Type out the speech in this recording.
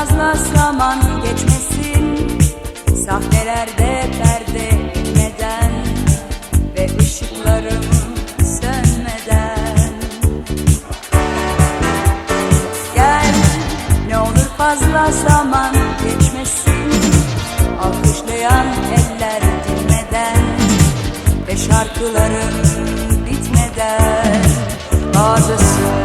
fazla zaman geçmesin. Sahnelerde perde inmeden Ve ışıklarım sönmeden. Gel ne olur fazla zaman geçmesin. Alkışlayan eller dinmeden Ve şarkılarım bitmeden. Bazısı